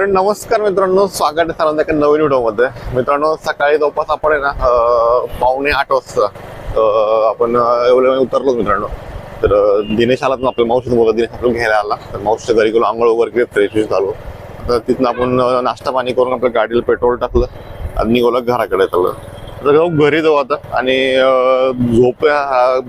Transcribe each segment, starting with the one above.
नमस्कार मित्रांनो स्वागत आहे सर्वांचं एका नवीन व्हिडिओमध्ये. मित्रांनो सकाळी जवळपास आपण आहे ना पावणे आठ वाजता आपण एवढ्या वेळ उतरलो मित्रांनो. तर दिनेश आला ना आपल्या मावशीचं मुलं दिनेश आपण घ्यायला आला. तर मावशीच्या घरी गेलो आंघोळ वगैरे फ्रेश फ्रेश झालो. तर तिथून आपण नाश्ता पाणी करून आपल्या गाडीला पेट्रोल टाकलं आणि निघोला घराकडे चाललं तर घरी जाऊ आता. आणि झोप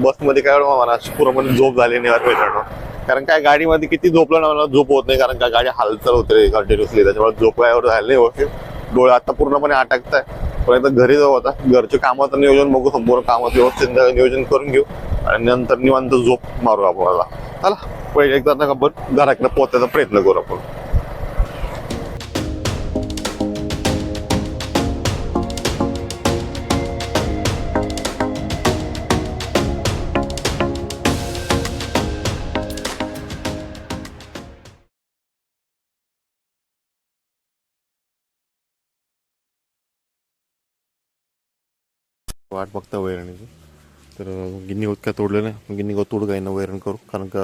बसमध्ये काय मला पुरामध्ये म्हणजे झोप झाली नाही मित्रांनो. कारण काय गाडीमध्ये किती झोपलं ना मला झोप होत नाही कारण काय गाडी हालचाल होते कंटिन्युअसली त्याच्यामुळे झोप काय एवढं झालं डोळे आता पूर्णपणे अटकत आहे पण एकदा घरी जाऊ आता. घरचे कामाचं नियोजन बघू संपूर्ण कामाचं व्यवस्थित नियोजन करून घेऊ. आणि नंतर निवांत झोप मारू आपल्याला चला पहिले एकदा आपण घराकडे पोहोचायचा प्रयत्न करू आपण. वाट बघता वैरणीची तर गिन्नी होत काय तोडलं नाही. गिन्नी गो तोड गाईनं वैरण करू. कारण का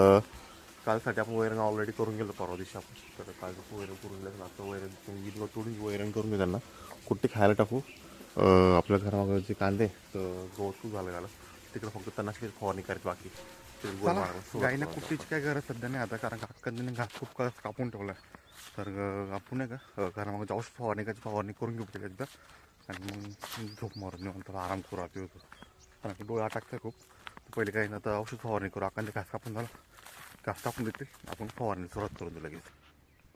कालसाठी आपण वैरण ऑलरेडी करून गेलो परवा दिवशी आपण. तर काल वैरण करून गेलं आता वैरण गिन्नी गो तोडून वैरण करून घेऊ त्यांना. कुठे खायला टाकू? आपल्या घरामागे जे कांदे तर गवत खूप झालं झालं तिकडे फक्त त्यांना फवारणी करायची बाकी. करू. कुट्टीची काय गरज सध्या नाही आता. कारण काकांनी घास खूप कापून ठेवला तर आपण नाही का घरामागे जाऊच फवारणी करायची फवारणी करून घेऊ एकदा. आणि मग झोप मारून निवांत आराम करू आपली होतो. कारण की डोळे अटकतात खूप. पहिले काही ना तर औषध फवारणी करू. आकांनी घास कापून झालं. घास टाकून देते. आपण फवारणी सुरुवात करून देऊ लगेच.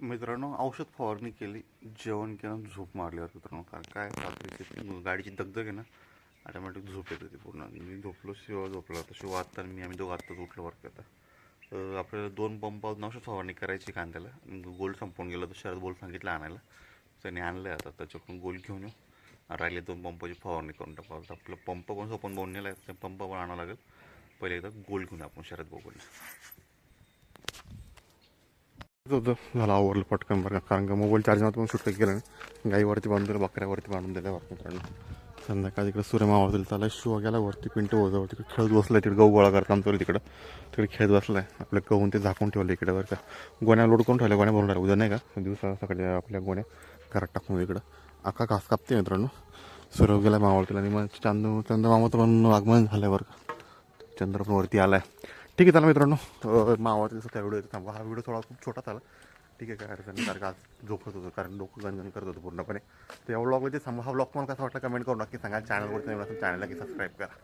मित्रांनो औषध फवारणी केली जेवण केलं झोप मारल्यावर मित्रांनो. कारण काय रात्रीची गाडीची दगदग आहे ना ऑटोमॅटिक झोप येत होती पूर्ण. मी झोपलो शिवाय झोपला होता. शिवा आत्ता आणि मी आम्ही दोघं आत्ताच उठलो वर्क करता आता. तर आपल्याला दोन पंपावरून औषध फवारणी करायची कांद्याला. गोल संपून गेलं तर शरद बोल सांगितलं आणायला. त्याने आणलं आता. त्याच्याकडून गोल घेऊन येऊ. राहिले दोन पंपाची फवारणी करून टाकू. आता आपलं पंप पण सोपन बोन नेला ते पंप पण आणावं लागेल. पहिले एकदा गोल घेऊन आपण शरद बोकडे होतं झालं आवडलं पटकन बरं का. कारण का मोबाईल चार्जिंग पण सुटका केलं नाही. गाईवरती बांधून दिलं बकऱ्यावरती बांधून दिलं बरं मित्रांनो संध्याकाळी तिकडे सूर्य दिला त्याला शो गेला वरती पिंट वजावर तिकडे खेळत बसलाय तिकडे गहू गोळा करता आमचं तिकडं. तिकडे खेळत बसलाय. आपल्या गहून ते झाकून ठेवलं इकडे बरं का. गोण्या लोड करून ठेवल्या गोण्या भरून राहिल्या उद्या नाही का? दिवसा सकाळी आपल्या गोण्या घरात टाकून इकडं. अख्खा घास कापते मित्रांनो. सूर्य गेला मावळतील. आणि मग चांद चंद्र मामाचं पण आगमन झालं बरं का. चंद्र पण वरती आलाय. ठीक आहे चला मित्रांनो. अं, त्या व्हिडिओ थांबा हा व्हिडिओ थोडा खूप छोटा झाला ठीक आहे काय अडचण नाही कारण का आज झोपत होतो कारण डोकं गणगण करत होतो पूर्णपणे. तर या व्लॉगमध्ये थांबा हा ब्लॉग मला कसा वाटला कमेंट करून नक्की सांगा. चॅनलवरती नाही असेल चॅनलला की सबस्क्राईब करा.